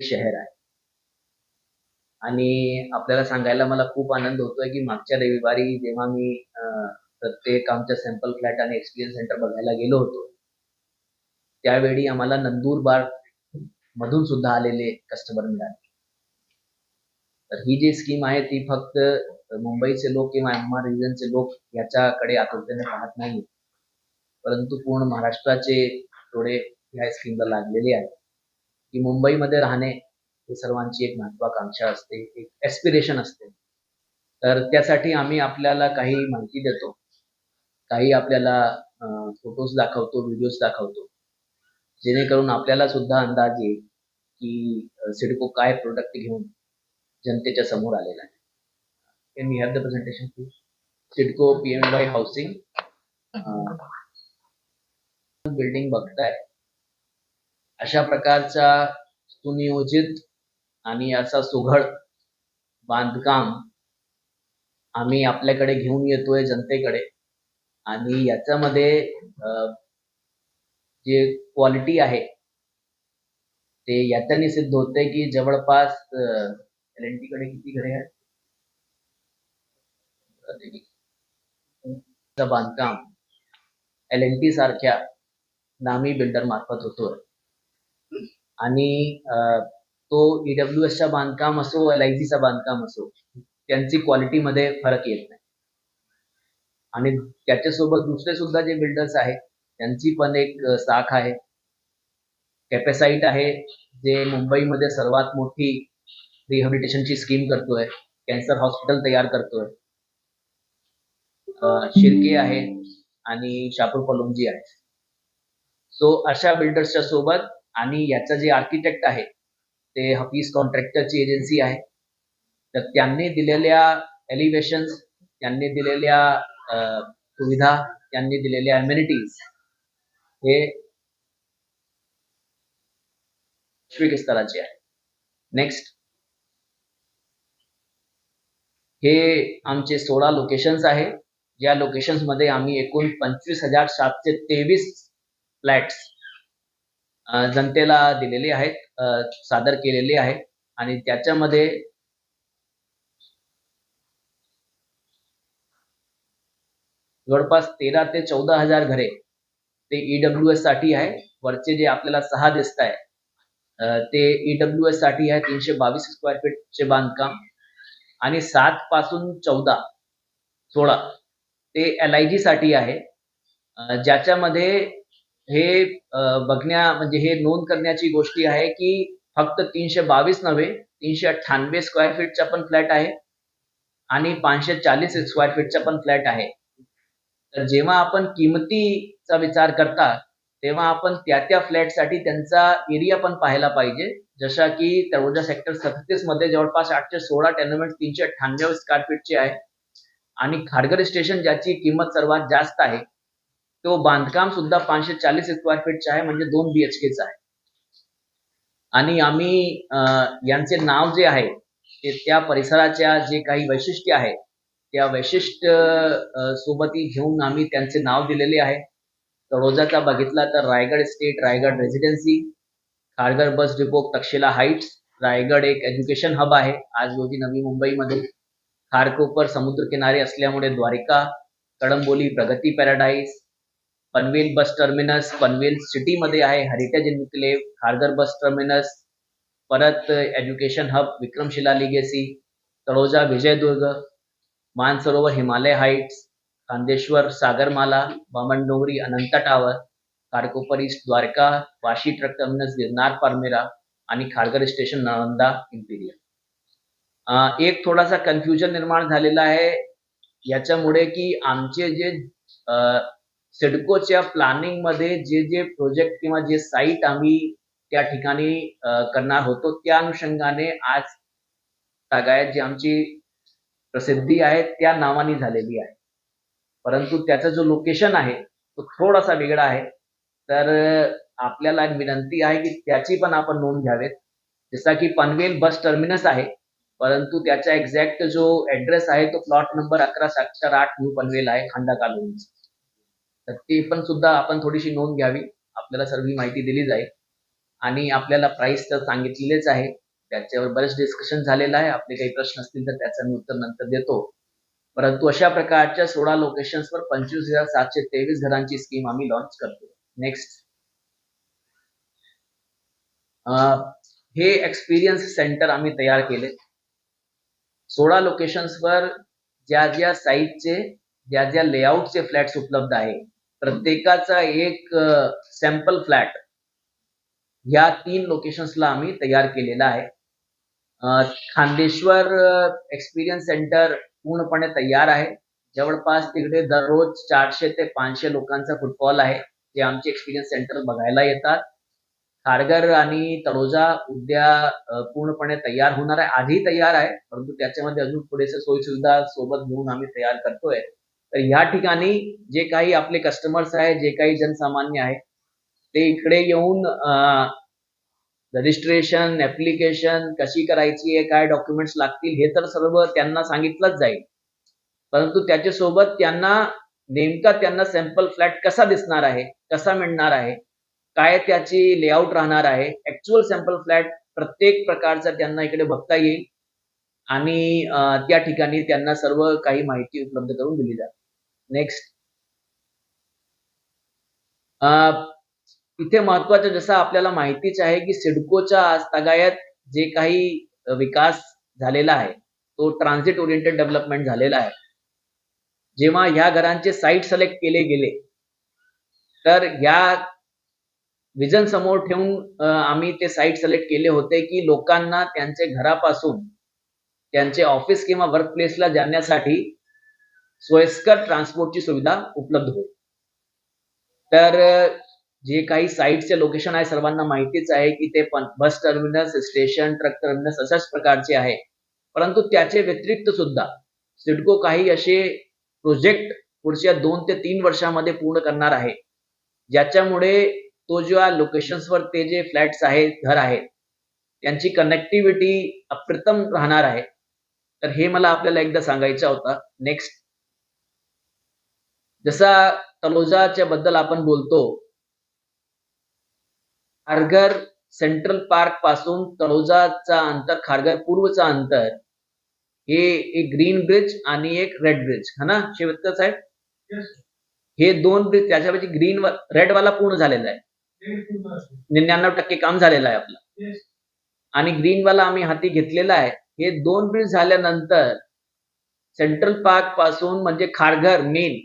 शहर आहे. आणि आपल्याला सांगायला मला खूप आनंद होतोय की मागच्या रविवारी जेव्हा मी प्रत्येक आमच्या सॅम्पल फ्लॅट आणि एक्सपिरियन्स सेंटर बघायला गेलो होतो त्यावेळी आम्हाला नंदुरबार मधून सुद्धा आलेले कस्टमर मिळाले. तर ही जी स्कीम आहे ती फक्त मुंबईचे लोक किंवा एम रिजनचे लोक याच्याकडे आतुरतेने पाहत नाही परंतु पूर्ण महाराष्ट्राचे थोडे ह्या स्कीमला लागलेले आहेत. की मुंबईमध्ये राहणे हे सर्वांची एक महत्वाकांक्षा असते एक एस्पिरेशन असते. तर त्यासाठी आम्ही आपल्याला काही माहिती देतो. काही आपल्याला फोटोज दाखवतो व्हिडिओज दाखवतो. जेणेकरून आपल्याला सुद्धा अंदाज येईल की सिडको काय प्रोडक्ट घेऊन जनतेच्या समोर आलेला आहे. Can we have the presentation please CIDCO P M Y housing building बघताय. अशा प्रकारचा सुनियोजित आणि असा सुघड बांधकाम आम्ही आपल्याकडे घेऊन येतोय जनतेकडे. आणि याच्यामध्ये जे क्वालिटी आहे ते याच्याने सिद्ध होते की जवळपास एल एनकडे किती घरे आहेत? बांधकाम एल एन टी सारख्या नामी बिल्डर मार्फत होतोय. आणि तो ईडब्ल्यू च्या बांधकाम असो एल आय चा बांधकाम असो त्यांची क्वालिटीमध्ये फरक येत नाही. आणि त्याच्यासोबत दुसरे सुद्धा जे बिल्डर्स आहेत त्यांची पण एक साख आहे. कॅपेसाईट आहे जे मुंबईमध्ये सर्वात मोठी रिहॅबिलिटेशनची स्कीम करतोय. कॅन्सर हॉस्पिटल तयार करतोय. शिर्के आहे आणि शापूर पलोंजी आहे. सो अशा बिल्डर्सच्या सोबत आणि याचा जे आर्किटेक्ट आहे ते हफीज कॉन्ट्रॅक्टरची एजन्सी आहे. तर त्यांनी दिलेल्या एलिव्हेशन त्यांनी दिलेल्या सुविधा त्यांनी दिलेल्या अम्युनिटीज हे वैश्विक स्तराचे आहे. नेक्स्ट हे आमचे सोळा लोकेशन्स आहे. या लोकेशन्समध्ये आम्ही एकूण पंचवीस हजार सातशे तेवीस फ्लॅट्स जनतेला दिलेले आहेत सादर केलेले आहे आणि त्याच्यामध्ये जवळपास तेरा ते चौदा हजार घरे ते ईडब्ल्यू एससाठी आहे वरचे जे आपल्याला सहा दिसत आहे ते ईडब्ल्यू एससाठी आहे तीनशे बावीस स्क्वेअर फीटचे बांधकाम आणि सात पासून चौदा सोळा ते एल आय जी साठी आहे. ज्याच्यामध्ये हे बघण्या म्हणजे हे नोंद करण्याची गोष्टी आहे की फक्त तीनशे बावीस नव्हे तीनशे अठ्ठ्याण्णव स्क्वेअर फीटचा पण फ्लॅट आहे आणि पाचशे चाळीस स्क्वेअर फीटचा पण फ्लॅट आहे. तर जेव्हा आपण किमतीचा विचार करता तेव्हा आपण त्या त्या फ्लॅटसाठी त्यांचा एरिया पण पाहायला पाहिजे. जशा की तळोजा सेक्टर सदतीसमध्ये जवळपास आठशे सोळा टेनमेंट तीनशे अठ्ठ्याण्णव स्क्वेअर फीटचे आहे. आणि खारघर स्टेशन ज्याची किंमत सर्वात जास्त आहे तो बांधकाम सुद्धा पाचशे चाळीस स्क्वेअर फीटचा आहे म्हणजे दोन बी एच बीएचकेचा आहे. आणि आम्ही यांचे नाव जे आहे ते त्या परिसराच्या जे काही वैशिष्ट्य आहे त्या वैशिष्ट्य सोबती घेऊन आम्ही त्यांचे नाव दिलेले आहे. तळोजाचा बघितला तर Raigad state Raigad residency Kharghar bus depot Takshashila heights Raigad एक एज्युकेशन हब आहे. आज रोजी नवी मुंबईमध्ये खारकोपर समुद्र किनारे असल्यामुळे Dwarika Kalamboli Pragati paradise Panvel bus terminus Panvel सिटीमध्ये आहे heritage enclave Kharghar bus terminus परत education hub Vikramshila legacy Taloja Vijaydurg Mansarovar Himalaya heights Khandeshwar Sagarmala Bamandongri Anant tower Kharkopar east Dwarka Vashi truck terminus Girnar पारमेरा आणि Kharghar station Nalanda Imperial एक थोडासा confusion निर्माण झालेला आहे. याच्यामुळे की आमचे जे सिडकोच्या प्लॅनिंगमध्ये जे जे प्रोजेक्ट किंवा जे साईट आम्ही त्या ठिकाणी करणार होतो त्या अनुषंगाने आज तागायत जी आमची प्रसिद्धी आहे त्या नावाने झालेली आहे. परंतु त्याचा जो लोकेशन आहे तो थोडासा वेगळा आहे. तर आपल्याला एक विनंती आहे की त्याची पण आपण नोंद घ्यावेत. जसा की पनवेल बस टर्मिनस आहे परंतु त्याचा एक्झॅक्ट जो ऍड्रेस आहे तो प्लॉट नंबर अकरा सेक्टर आठ न्यू पनवेल आहे खांडा कॉलोनी तर ती पण सुद्धा आपण थोडीशी नोंद घ्यावी. आपल्याला सर्व ही माहिती दिली जाईल. आणि आपल्याला प्राइस तर सांगितलेलेच आहे. त्याच्यावर बरेच डिस्कशन झालेलं आहे. आपले काही प्रश्न असतील तर त्याचं मी उत्तर नंतर देतो. परंतु अशा प्रकारच्या सोळा लोकेशन्सवर पंचवीस हजार सातशे तेवीस घरांची स्कीम आम्ही लॉन्च करतो. नेक्स्ट हे एक्सपिरियन्स सेंटर आम्ही तयार केले. सोळा लोकेशन्सवर ज्या ज्या साईजचे ज्या ज्या लेआउटचे फ्लॅट्स उपलब्ध आहे प्रत्येकाचा एक सॅम्पल फ्लॅट या तीन लोकेशन्सला आम्ही तयार केलेला आहे. खांदेश्वर एक्सपिरियन्स सेंटर पूर्णपणे तयार आहे. जवळपास तिकडे दररोज चारशे ते पाचशे लोकांचा फुटबॉल आहे जे आमचे एक्सपिरियन्स सेंटर बघायला येतात. खारघर आणि तळोजा उद्या पूर्णपणे तयार होणार आहे. आधी तयार आहे परंतु त्याच्यामध्ये अजून थोडेसे सोयी सुविधा सोबत घेऊन आम्ही तयार करतोय. तर ह्या ठिकाणी जे काही आपले कस्टमर्स आहे जे काही जनसामान्य आहे ते इकडे येऊन रजिस्ट्रेशन ऍप्लिकेशन कशी करायची आहे काय डॉक्युमेंट्स लागतील हे तर सर्व त्यांना सांगितलंच जाईल. परंतु त्याच्यासोबत त्यांना नेमका त्यांना सॅम्पल फ्लॅट कसा दिसणार आहे कसा मिळणार आहे काय त्याची लेआउट राहणार आहे ऍक्च्युअल सॅम्पल फ्लॅट प्रत्येक प्रकारचा त्यांना इकडे बघता येईल आणि त्या ठिकाणी त्यांना सर्व काही माहिती उपलब्ध करून दिली जाते. नेक्स्ट इथे महत्वाचं जसं आपल्याला माहितीच आहे की सिडकोच्या आजतागायत जे काही विकास झालेला आहे तो ट्रान्झिट ओरिएंटेड डेव्हलपमेंट झालेला आहे. जेव्हा ह्या घरांचे साईट सिलेक्ट केले गेले तर ह्या विजन समोर ठेवून आम्ही ते साईट सिलेक्ट केले होते की लोकांना त्यांचे घरापासून त्यांचे ऑफिस किंवा वर्क प्लेसला जाण्यासाठी सोयस्कर ट्रान्सपोर्टची सुविधा उपलब्ध होईल. तर जे काही साईटचे लोकेशन आहे सर्वांना माहितीच आहे की ते bus terminus station truck terminus अशाच प्रकारचे आहे. परंतु त्याचे व्यतिरिक्त सुद्धा सिडको काही असे प्रोजेक्ट पुढच्या दोन ते तीन वर्षामध्ये पूर्ण करणार आहे. ज्याच्यामुळे तो ज्या लोकेशन्सवर ते जे फ्लॅट्स आहेत घर आहेत त्यांची कनेक्टिव्हिटी अप्रतम राहणार आहे. तर हे मला आपल्याला एकदा सांगायचं होतं. नेक्स्ट जसा तलोजाच्या बद्दल आपण बोलतो खारघर सेंट्रल पार्कपासून तळोजाचा अंतर खारघर पूर्वचा अंतर हे एक ग्रीन ब्रिज आणि एक रेड ब्रिज. हा ना? शिवत्कर साहेब? हे दोन ब्रिज त्याच्यापैकी ग्रीन रेड वाला पूर्ण झालेला आहे. निन्याण्णव टक्के काम झालेलं आहे आपलं. आणि ग्रीन वाला आम्ही हाती घेतलेला आहे. हे दोन ब्रिज झाल्यानंतर सेंट्रल पार्कपासून म्हणजे खारघर मेन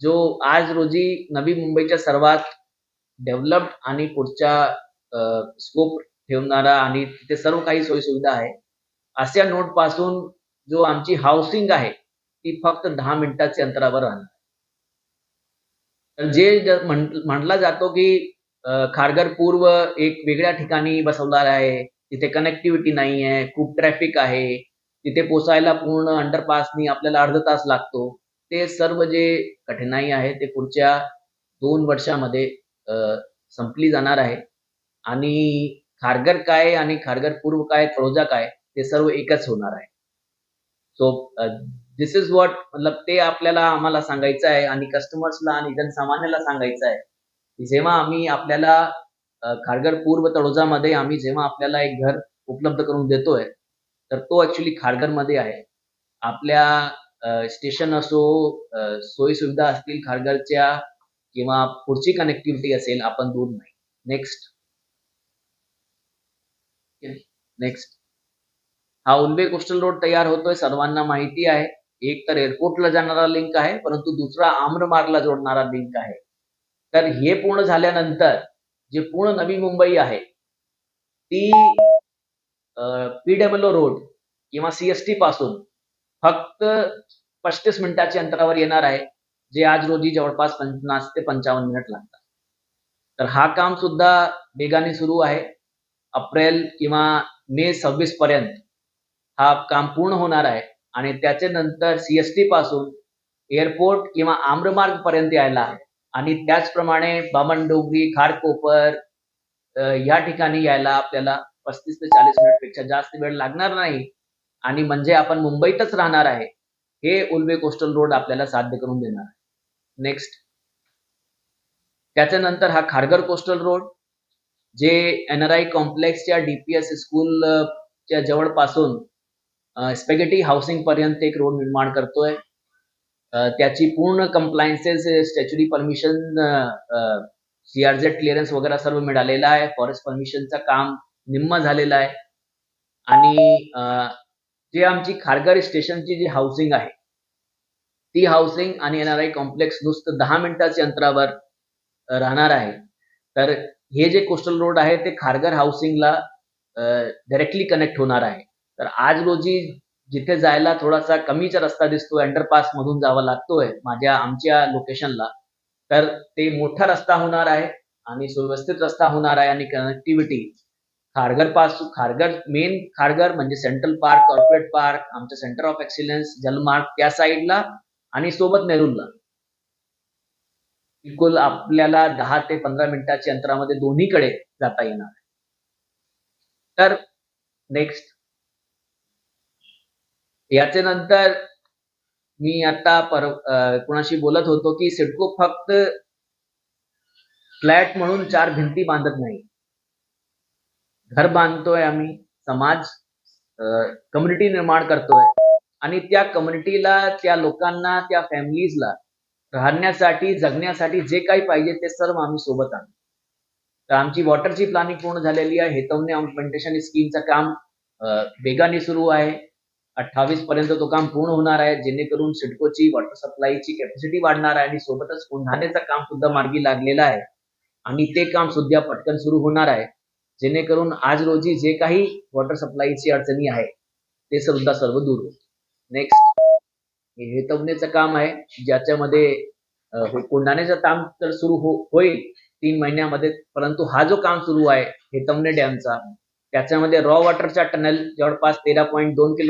जो आज रोजी नवी मुंबईच्या सर्वात डेव्हलप्ड आणि पुढच्या स्कोप ठेवणारा आणि तिथे सर्व काही सोयीसुविधा आहे अशा नोटपासून जो आमची हाऊसिंग आहे ती फक्त दहा मिनिटाच्या अंतरावर राहणार तर जे म्हटला जातो की खारघर पूर्व एक वेगळ्या ठिकाणी बसवणार आहे तिथे कनेक्टिव्हिटी नाही आहे खूप ट्रॅफिक आहे तिथे पोचायला पूर्ण अंडरपासनी आपल्याला अर्धा तास लागतो. ते सर्व जे कठीणाई आहे ते पुढच्या दोन वर्षामध्ये संपली जाणार आहे. आणि खारघर काय आणि खारघर पूर्व काय तळोजा काय ते सर्व एकच होणार आहे. सो दिस इज वॉट मतलब ते आपल्याला आम्हाला सांगायचं आहे आणि कस्टमर्सला आणि जनसामान्याला सांगायचं आहे की जेव्हा आम्ही आपल्याला खारघर पूर्व तळोजामध्ये आम्ही जेव्हा आपल्याला एक घर उपलब्ध करून देतोय तर तो ऍक्च्युली खारघरमध्ये आहे. आपल्या स्टेशन असो सोयी सुविधा असतील खारघरच्या किंवा पुढची कनेक्टिव्हिटी असेल आपण दूर नाही. नेक्स्ट नेक्स्ट हा उल्बे कोस्टल रोड तयार होतोय सर्वांना माहिती आहे. एक तर एअरपोर्टला जाणारा लिंक आहे परंतु दुसरा आम्रमार्गला जोडणारा लिंक आहे. तर हे पूर्ण झाल्यानंतर जे पूर्ण नवी मुंबई आहे ती पीडब्ल्यू रोड किंवा सीएसटी पासून फक्त पस्तीस मिनिटाच्या अंतरावर येणार आहे जे आज रोजी जवळपास पन्नास ते पंचावन्न मिनिट लागतात. तर हा काम सुद्धा वेगाने सुरू आहे. अप्रिल किंवा मे सव्वीस पर्यंत हा काम पूर्ण होणार आहे आणि त्याच्यानंतर सीएसटी पासून एअरपोर्ट किंवा आम्रमार्ग पर्यंत यायला आहे आणि त्याचप्रमाणे बामणडोंगरी खारकोपर या ठिकाणी यायला आपल्याला पस्तीस ते चाळीस मिनिटपेक्षा जास्त वेळ लागणार नाही. आणि म्हणजे आपण मुंबईतच राहणार आहे हे उल्वे कोस्टल रोड आपल्याला साध्य करून देणार आहे. नेक्स्ट त्याच्यानंतर हा खारघर कोस्टल रोड जे एनआरआय कॉम्प्लेक्सच्या डीपीएस स्कूल च्या जवळपासून स्पेगेटी हाऊसिंग पर्यंत एक रोड निर्माण करतोय. त्याची पूर्ण compliances statutory permission CRZ clearance वगैरे सर्व मिळालेलं आहे. फॉरेस्ट परमिशनचं काम निम्म झालेलं आहे. आणि अ, जे आमची खारघर स्टेशनची जी हाऊसिंग आहे ती हाऊसिंग आणि एनआरआय कॉम्प्लेक्स नुसतं दहा मिनिटाच्या अंतरावर राहणार आहे. तर हे जे कोस्टल रोड आहे ते खारघर हाऊसिंगला डायरेक्टली कनेक्ट होणार आहे. तर आज रोजी जिथे जायला थोडासा कमीचा रस्ता दिसतोय अंडरपास मधून जावा लागतोय माझ्या आमच्या लोकेशनला तर ते मोठा रस्ता होणार आहे आणि सुव्यवस्थित रस्ता होणार आहे आणि connectivity Kharghar pass Kharghar main Kharghar म्हणजे सेंट्रल पार्क कॉर्पोरेट पार्क आमचं सेंटर ऑफ एक्सिलन्स जलमार्ग त्या साईडला आणि सोबत नेरूलला बिलकुल आपल्याला दहा ते पंधरा मिनिटाच्या अंतरामध्ये दोन्हीकडे जाता येणार. तर नेक्स्ट याच्या नंतर मी आता पर कुणाशी बोलत होतो की सिडको फक्त फ्लॅट म्हणून चार भिंती बांधत नाही. घर बांधतोय आम्ही समाज कम्युनिटी निर्माण करतोय. आणि त्या कम्युनिटीला त्या लोकांना त्या फॅमिलीजला राहण्यासाठी जगण्यासाठी जे काही पाहिजे ते सर्व आम्ही सोबत आणतो. तर आमची वॉटरची प्लॅनिंग पूर्ण झालेली आहे. हेतवने इम्प्लिमेंटेशन स्कीमचं काम वेगाने सुरू आहे. अठ्ठावीस पर्यंत तो काम पूर्ण होणार आहे. जेणेकरून सिडकोची वॉटर सप्लायची कॅपॅसिटी वाढणार आहे आणि सोबतच कोंढाण्याचं काम सुद्धा मार्गी लागलेलं आहे. आणि ते काम सुद्धा पटकन सुरू होणार आहे. जेणेकरून आज रोजी जे काही वॉटर सप्लायची अडचणी आहे ते सुद्धा सर्व दूर होईल नेक्स्ट हे तज्ञचं काम आहे ज्याच्यामध्ये कोंडाण्याचं काम तर सुरू हो होईल तीन महिन्यामध्ये परंतु हा जो काम सुरू आहे हेतमणे डॅमचा त्याच्यामध्ये रॉ वॉटरचा टनल जवळपास तेरा पॉईंट दोन किलो